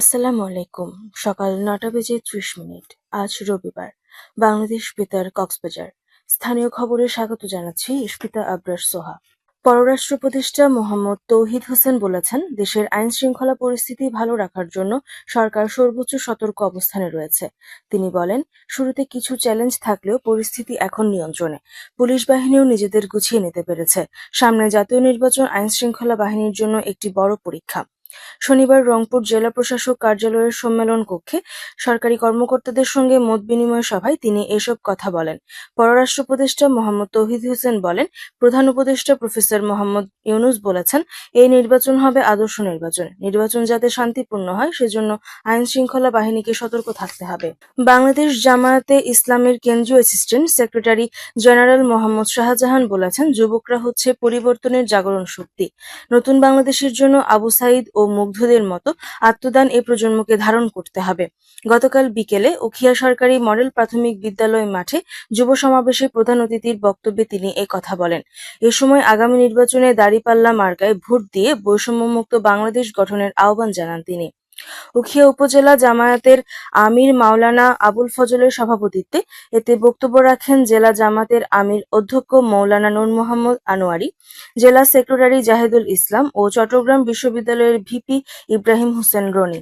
আসসালামু আলাইকুম। সকাল নটা বেজে ত্রিশ মিনিট। আজ রবিবার। বাংলাদেশ বেতার কক্সবাজার। স্থানীয় খবরে স্বাগত জানাচ্ছি ইস্পিতা আবরার সোহা। পররাষ্ট্র উপদেষ্টা মোহাম্মদ তৌহিদ হোসেন বলেছেন, দেশের আইন শৃঙ্খলা পরিস্থিতি ভালো রাখার জন্য সরকার সর্বোচ্চ সতর্ক অবস্থানে রয়েছে। তিনি বলেন, শুরুতে কিছু চ্যালেঞ্জ থাকলেও পরিস্থিতি এখন নিয়ন্ত্রণে। পুলিশ বাহিনীও নিজেদের গুছিয়ে নিতে পেরেছে। সামনে জাতীয় নির্বাচন আইন শৃঙ্খলা বাহিনীর জন্য একটি বড় পরীক্ষা। শনিবার রংপুর জেলা প্রশাসক কার্যালয়ের সম্মেলন কক্ষে সরকারি কর্মকর্তাদের সঙ্গে মত বিনিময় সভায় তিনি এসব কথা বলেন। পররাষ্ট্র উপদেষ্টা মোহাম্মদ তৌহিদ হোসেন বলেন, প্রধান উপদেষ্টা প্রফেসর মোহাম্মদ ইউনুস বলেছেন, এই নির্বাচন হবে আদর্শ নির্বাচন। নির্বাচন যাতে শান্তিপূর্ণ হয়, সেজন্য আইন শৃঙ্খলা বাহিনীকে সতর্ক থাকতে হবে। বাংলাদেশ জামায়াতে ইসলামের কেন্দ্রীয় assistant secretary general Mohammad Shahjahan বলেছেন, যুবকরা হচ্ছে পরিবর্তনের জাগরণ শক্তি। নতুন বাংলাদেশের জন্য আবু সাইদ মুগ্ধদের মতো আত্মদান এ প্রজন্মকে ধারণ করতে হবে। গতকাল বিকেলে উখিয়া সরকারি মডেল প্রাথমিক বিদ্যালয় মাঠে যুব সমাবেশে প্রধান অতিথির বক্তব্যে তিনি এ কথা বলেন। এ সময় আগামী নির্বাচনে দাঁড়িপাল্লা মার্কায় ভোট দিয়ে বৈষম্যমুক্ত বাংলাদেশ গঠনের আহ্বান জানান তিনি। উখিয়া উপজেলা জামায়াতের আমির মাওলানা আবুল ফজলের সভাপতিত্বে এতে বক্তব্য রাখেন জেলা জামাতের আমির অধ্যক্ষ মৌলানা নুর মোহাম্মদ আনোয়ারি, জেলা সেক্রেটারি জাহেদুল ইসলাম ও চট্টগ্রাম বিশ্ববিদ্যালয়ের ভিপি ইব্রাহিম হোসেন রনি।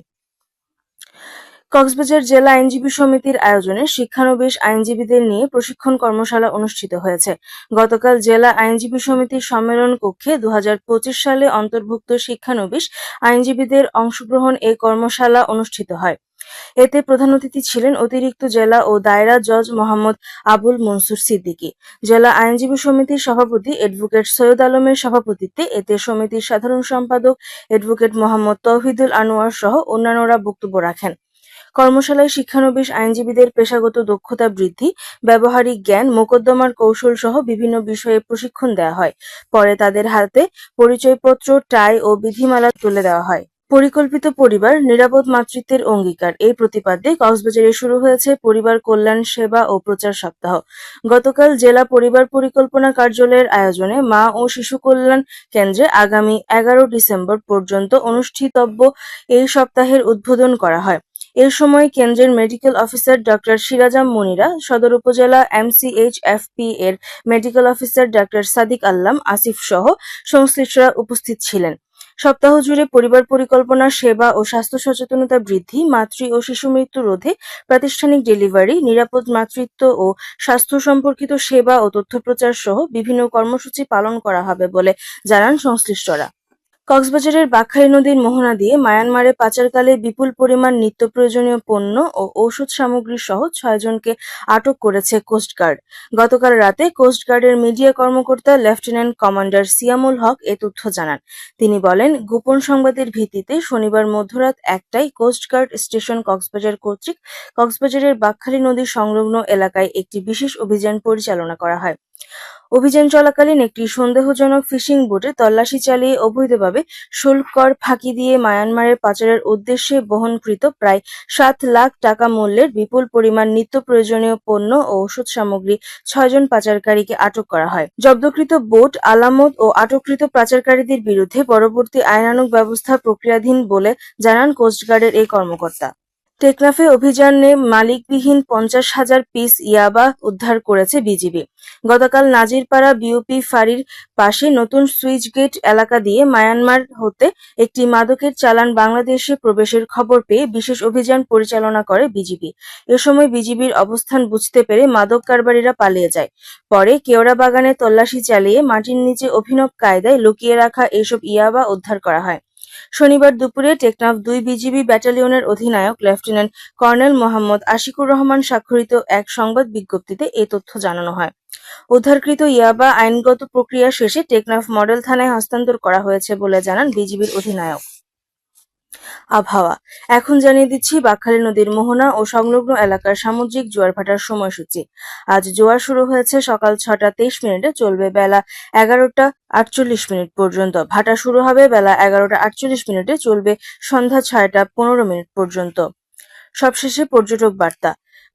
কক্সবাজার জেলা আইনজীবী সমিতির আয়োজনে শিক্ষানবিশ আইনজীবীদের নিয়ে প্রশিক্ষণ কর্মশালা অনুষ্ঠিত হয়েছে। গতকাল জেলা আইনজীবী সমিতির সম্মেলন কক্ষে দু হাজার পঁচিশ সালে অন্তর্ভুক্ত শিক্ষানবিশ আইনজীবীদের অংশগ্রহণ এ কর্মশালা অনুষ্ঠিত হয়। এতে প্রধান অতিথি ছিলেন অতিরিক্ত জেলা ও দায়রা জজ মোহাম্মদ আবুল মনসুর সিদ্দিকী। জেলা আইনজীবী সমিতির সভাপতি অ্যাডভোকেট সৈয়দ আলমের সভাপতিত্বে এতে সমিতির সাধারণ সম্পাদক অ্যাডভোকেট মোহাম্মদ তৌহিদুল আনোয়ার সহ অন্যান্যরা বক্তব্য রাখেন। কর্মশালায় শিক্ষানবিশ আইনজীবীদের পেশাগত দক্ষতা বৃদ্ধি, ব্যবহারিক জ্ঞান, মোকদ্দমার কৌশল সহ বিভিন্ন বিষয়ে প্রশিক্ষণ দেওয়া হয়। পরে তাদের হাতে পরিচয়পত্র, টাই ও বিধিমালা তুলে দেওয়া হয়। পরিকল্পিত পরিবার নিরাপদ মাতৃত্বের অঙ্গীকার। এই প্রতিপাদ্যে কক্সবাজারে শুরু হয়েছে পরিবার কল্যাণ সেবা ও প্রচার সপ্তাহ। গতকাল জেলা পরিবার পরিকল্পনা কার্যালয়ের আয়োজনে মা ও শিশু কল্যাণ কেন্দ্রে আগামী এগারো ডিসেম্বর পর্যন্ত অনুষ্ঠিতব্য এই সপ্তাহের উদ্বোধন করা হয়। এ সময় কেন্দ্রের medical officer doctor Sirajam Monira, সদর উপজেলা এমসিএইচএফপি এর medical officer doctor Sadiq Allam Asif সহ সংশ্লিষ্টরা উপস্থিত ছিলেন। সপ্তাহ জুড়ে পরিবার পরিকল্পনা, সেবা ও স্বাস্থ্য সচেতনতা বৃদ্ধি, মাতৃ ও শিশু মৃত্যু রোধে প্রাতিষ্ঠানিক ডেলিভারি নিরাপদ মাতৃত্ব ও স্বাস্থ্য সম্পর্কিত সেবা ও তথ্য প্রচার সহ বিভিন্ন কর্মসূচি পালন করা হবে বলে জানান সংশ্লিষ্টরা। কক্সবাজারের বাঁকখালী নদীর মোহনা দিয়ে মায়ানমারে পাচারকালে বিপুল পরিমাণ নিত্য প্রয়োজনীয় পণ্য ও ঔষধ সামগ্রী সহ ছয়জনকে আটক করেছে কোস্টগার্ড গতকাল রাতে কোস্টগার্ডের মিডিয়া কর্মকর্তা লেফটেন্যান্ট কমান্ডার সিয়ামুল হক এ তথ্য জানান। তিনি বলেন, গোপন সংবাদের ভিত্তিতে শনিবার মধ্যরাত একটাই কোস্টগার্ড স্টেশন কক্সবাজার কর্তৃক কক্সবাজারের বাঁকখালী নদীর সংলগ্ন এলাকায় একটি বিশেষ অভিযান পরিচালনা করা হয়। অভিযান চলাকালীন একটি সন্দেহজনক ফিশিং বোটে তল্লাশি চালিয়ে অবৈধভাবে শুল্ক কর ফাঁকি দিয়ে মায়ানমারের পাচারের উদ্দেশ্যে বহনকৃত প্রায় সাত লাখ টাকা মূল্যের বিপুল পরিমাণ নিত্য প্রয়োজনীয় পণ্য ও ওষুধ সামগ্রী ছয়জন পাচারকারীকে আটক করা হয়। জব্দকৃত বোট আলামত ও আটককৃত পাচারকারীদের বিরুদ্ধে পরবর্তী আইনানুগ ব্যবস্থা প্রক্রিয়াধীন বলে জানান কোস্টগার্ডের এই কর্মকর্তা। টেকনাফে অভিযানে মালিকবিহীন পঞ্চাশ হাজার পিস ইয়াবা উদ্ধার করেছে বিজিবি। গতকাল নাজিরপাড়া বিওপি ফাঁড়ির পাশে নতুন সুইচ গেট এলাকা দিয়ে মায়ানমার হতে একটি মাদকের চালান বাংলাদেশে প্রবেশের খবর পেয়ে বিশেষ অভিযান পরিচালনা করে বিজিবি। এ সময় বিজিবির অবস্থান বুঝতে পেরে মাদক কারবারিরা পালিয়ে যায়। পরে কেওড়া বাগানে তল্লাশি চালিয়ে মাটির নিচে অভিনব কায়দায় লুকিয়ে রাখা এসব ইয়াবা উদ্ধার করা হয়। শনিবার দুপুরে টেকনাফ দুই বিজিবি ব্যাটালিয়নের অধিনায়ক লেফটেন্যান্ট কর্নেল মোহাম্মদ আশিকুর রহমান স্বাক্ষরিত এক সংবাদ বিজ্ঞপ্তিতে এ তথ্য জানানো হয়। উদ্ধারকৃত ইয়াবা আইনগত প্রক্রিয়া শেষে টেকনাফ মডেল থানায় হস্তান্তর করা হয়েছে বলে জানান বিজিবির অধিনায়ক। আবহাওয়া। এখন জানিয়ে দিচ্ছি, বাকখালী নদীর মোহনা ও সংলগ্ন এলাকার সামুদ্রিক জোয়ার ভাটার সময়সূচি। আজ জোয়ার শুরু হয়েছে সকাল ছটা তেইশ মিনিটে, চলবে বেলা এগারোটা আটচল্লিশ মিনিট পর্যন্ত। ভাটা শুরু হবে বেলা এগারোটা আটচল্লিশ মিনিটে, চলবে সন্ধ্যা ছয়টা পনেরো মিনিট পর্যন্ত। সবশেষে পর্যটক বার্তা।